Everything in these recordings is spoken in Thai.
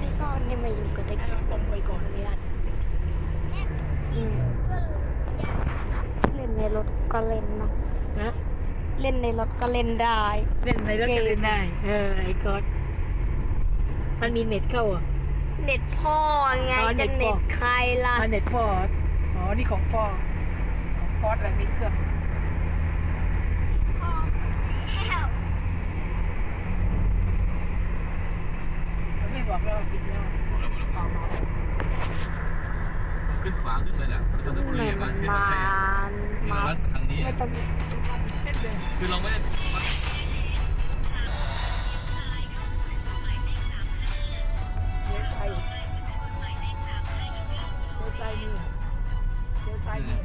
ตก่อนนี่มาอยู่まゆうこだけポンポイไปก่อนเล่นในรถก็เล่นเนาะนะเล่นในรถก็เล่นได้ เล่นในรถก็เล่นได้ เออไอ้ก๊อตมันมีเน็ตเข้าอะ เน็ตพ่อไงจะเน็ตใครล่ะเน็ตพ่อ อ๋อ นี่ของพ่อ ของก๊อตอะไรมีเครื่อง มามาทางนี้ไม่ต้องเส้นเลยคือเราไม่ได้เลี้ยวซ้าเลี้ยเลี้ยวซ้ายนี่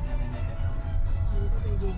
ดูก็ไปดู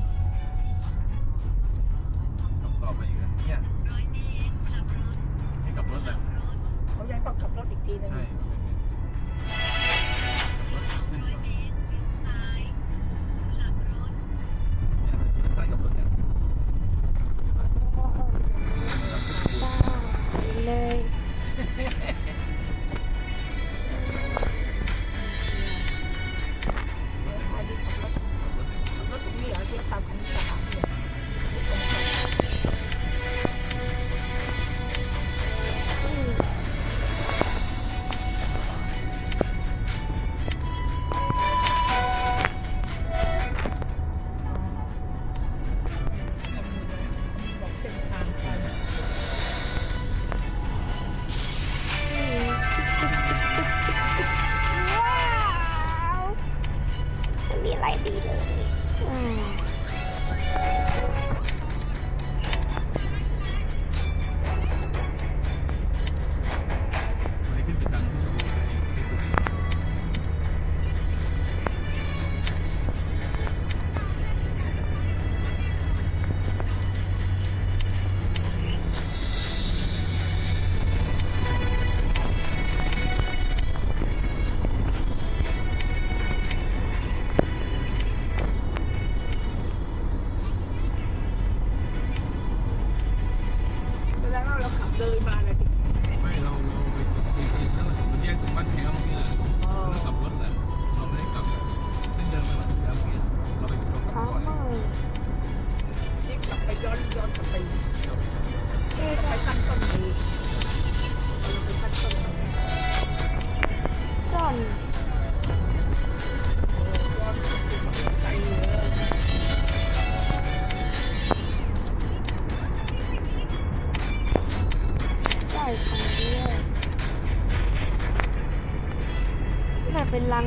really bad.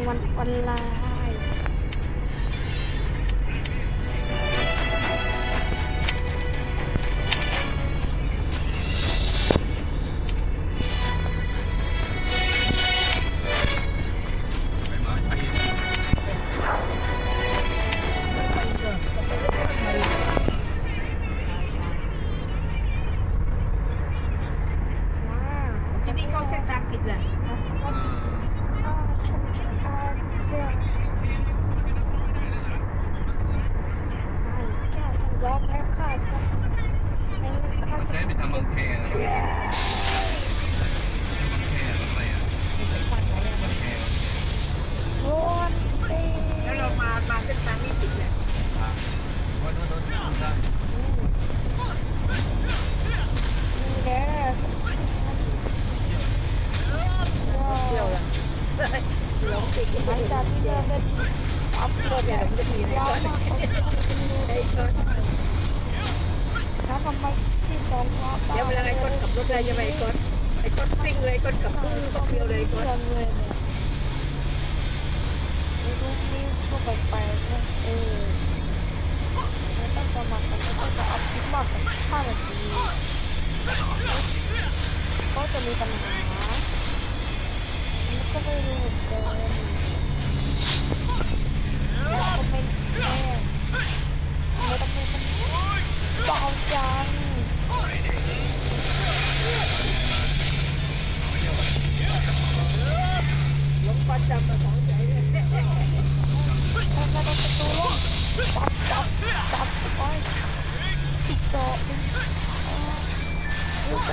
វណ្ណវណ្ឡា ทำบางแคร์ทำบไรล้วเรามา มาเส้นทานี้ติดนี่ยวอ้จากที่เริ่มเล่นอัพโหดอย่างจะมีอะไรก็ได้ ครับทำไมที่สองเดี๋ยวเวลาไอ้ก้อนขับรถได้จะไปไอ้อนไอ้ก้อนซิ่งเลยไอ้อนขับตู้ต้องเดียวเลยไอ้คนทนไม่รู้นี่ก็แปลกๆนะเออไม่ต้องสรกันไต้องอาคลิมากกว่าห้านาทีก็จะมีปัญหา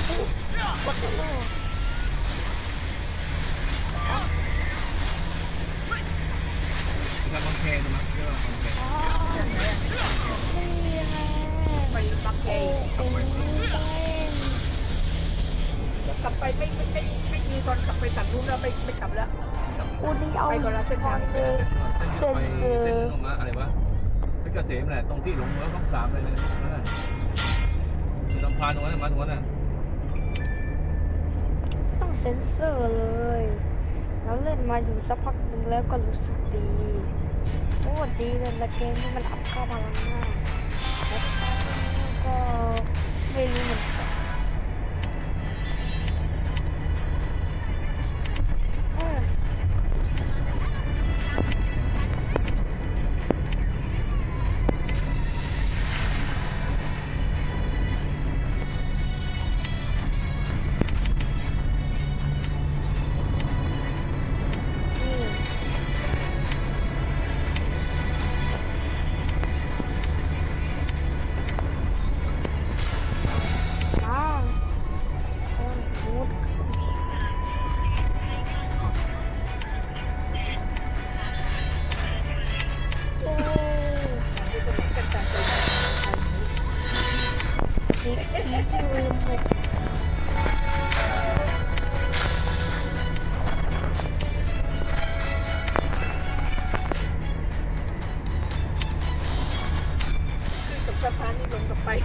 เราบังเคไปบังเขับไปไม่ไม่ไม่ไม่มีตอนขับไปสั่งรูปแล้ไปไปขับแล้วอุดิเอาไอนเนทางเส้นเส้ออกอะไรวะเพชเกษมแหละตรงที่หลงเมือต้องสามเลยนะลำพานตรงนั้มาตรงนั้นน่ะ เซ็นเซอร์เลยแล้วเล่นมาอยู่สักพักหนึ่งแล้วก็รู้สึกดีโอ้ดีเลยละเกมนี้มันอัพค่าพลังงานแล้วก็ไม่รู้เหมือน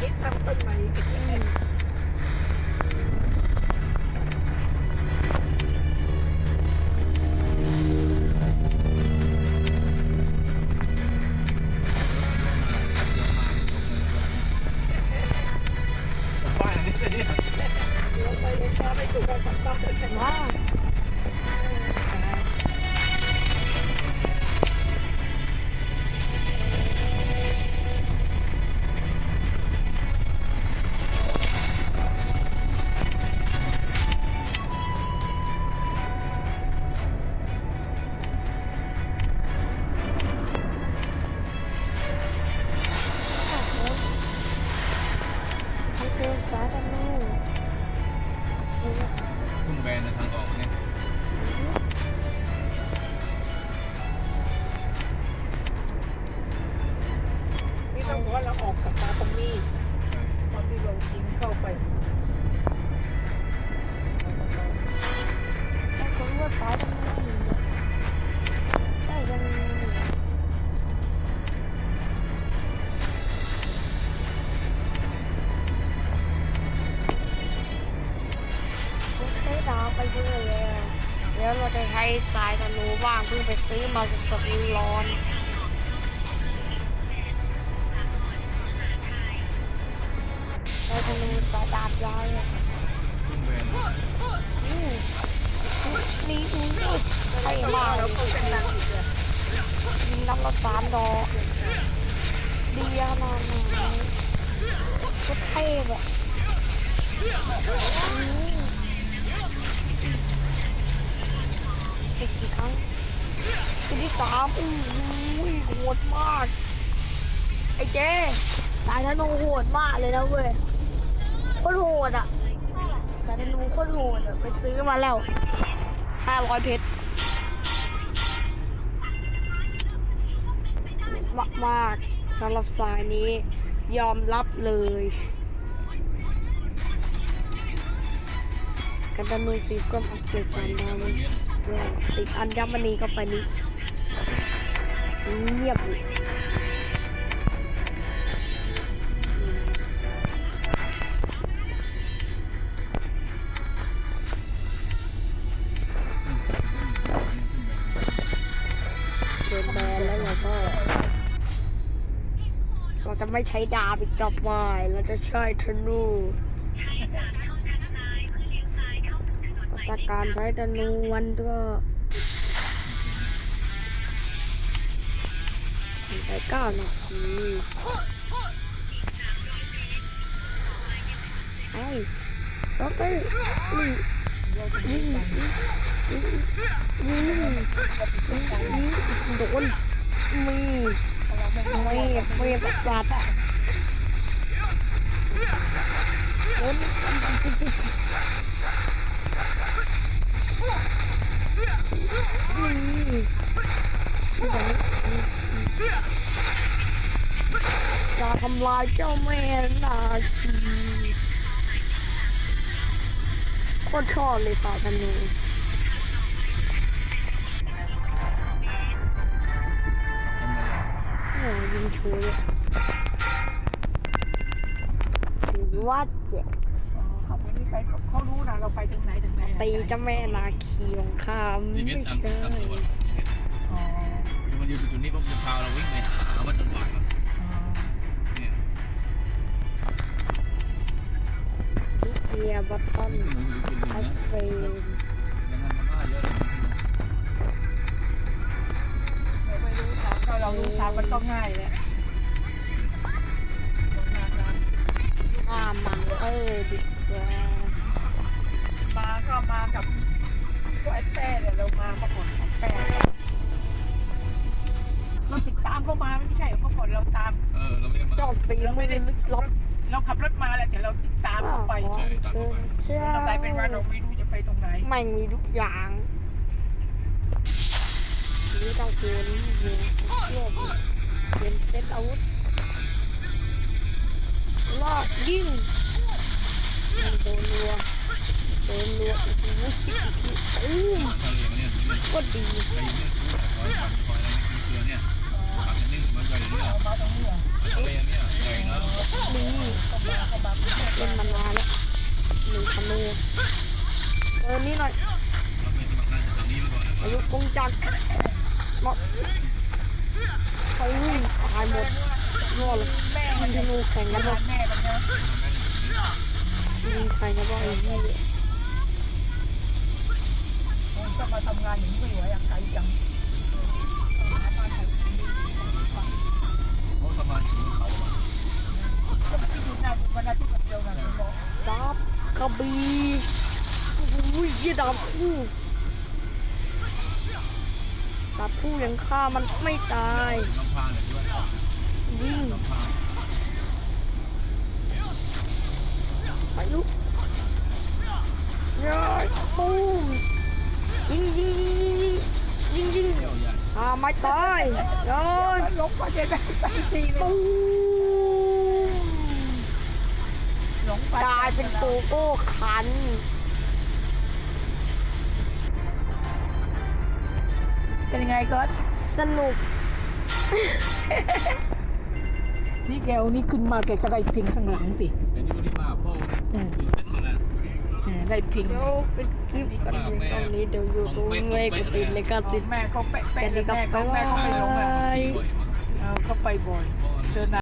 นี่ลงกลับไปทำต้นไม้อืมป้ายอันนี้เนี่ยลงไปดูกันตัดตัดใช่ไหมว้าว เราจะใช้สายธนูบ้างเพิ่งไปซื้อมาสดๆร้อนสายธนูสายดาบยาวเนี่ยนอืมนี่นี่ใช่มากเลเรายเข้าเส้นทางอีกเลยยิงนับละสามดอกดีขนาดไหนก็เท่แบบ อืมอีกกี่ครั้งทีที่สามอู้ยโหดมาก ไอ้เจ๊สายธนูโหดมากเลยนะเว้ยโคตรโหดอะสายธนูโคตรโหดอะไปซื้อมาแล้วห้าร้อยเพชรมากมากๆสำหรับสายนี้ยอมรับเลยกันธนูสีส้มอัปเกรดสามดาวมัน ติดอัญมณีเข้าไปนี่เงียบเลยโดนแบนแล้วเราก็เราจะไม่ใช้ดาบอีกต่อไปเราจะใช้ธนูแต่ การใช้ธนูมันก็ใช้เก้านาทีไอ้ด็อกเตอร์นี่นี่นี่นี่โดนมีม่ไม่ประสาทโดน จะทำลายเจ้าแม่นาคีโคตรชอบเลยสายธนูทำไมอะโอ้ยิงชูเลยว่าเจ็บอ๋อเขา ไม่ได้ไปเขารู้นะเราไปถึงไหนถึงไหนนะตีเจ้าแม่นาคีของข้าชีไม่วิตใช่ตามตามตัวชีวิตอ๋อคือมันอยู่จุดนี้ปุ๊บจะพาเราวิ่งไปหาวัดจังหวัดอ๋อเนี่ยทิเกียบัตตันหนูอยู่กินเลยอันะสเฟนยังงานมาเยอะเลยเราไม่รู้ทางถ้าเรารู้ทางมันก็ง่ายแหละตรงนั้นนะข้ามังเออดิแก มาก็มากับพวกไอ้แป้เนี่ยเรามาเมื่อก่อนของแป้เราติดตามเขามาไม่ใช่เมื่อก่อนเราตามเออเราไม่ได้มาเจ้าฝีมือลึกลับเราขับรถมาแหละแต่เราติดตามเขาไปอ๋อเชิญเจ้าเรากลายเป็นว่าเราไม่รู้จะไปตรงไหนไม่มีทุกอย่างนี่เจ้าโคนยิงโลบเป็นเซตอาวุธลอกยิงมันโดนรัวโดนรัวอีกทีคิดอีกทีอู้มทางเหลียงเนี่ยเนี่ยก็ดีเนี่ยคอยปัดคอยอะไรนี่คือเสือเนี่ยปัดกันนิ่งมันก็อย่างเงี้ยเอามาตรงนี้เหรอไอ้เนี่ยใหญ่นะนี่เข้ามาเข้ามาเล่นมานานแล้วหนึ่งธนูเออนี่หน่อยอายุกงจักรเนาะเขาวิ่งตายหมดรอดเลยมันจะนูแข่งกันบ่แม่มันนะยิงใครกันบ่อ้นี่ มันก็มาทำงานอย่างนี้ไม่ไหวอะไกลจังหาบ้านผมดีๆฟังเพราะสะพานอยู่บนเขาอะก็ไม่อยู่หน้าวันอาทิตย์เดียวกันบอกดาบกระบี่อุ้ยเหี้ยดาบคู่ดาบคู่ยังฆ่ามันไม่ตายน้ำพาเนี่ยด้วยยิงน้ำพาอายุย้อยปุ้ม ยิงยิงยิงยิงยิงยิงยวใหญ่อ่าไม่ตายย้อยลงไปจะได้ไปทีเลยลงไปกลายเป็นโกโก้คันเป็นยังไงก็สนุก นี่แกวนี่ขึ้นมาแกก็ได้พิงข้างหลังติ ได้พิงเดี๋ยวเป็นคลิปกันเลยตอนนี้เดี๋ยวอยู่ตรงนี้ก็ติดเลยก็สิทธิ์แม่เขาเป๊ะแค่ๆนี้ก็แม่ไปเขาแม่เขาไปลงอะไว้เออเขาไปบ่อยเดินนา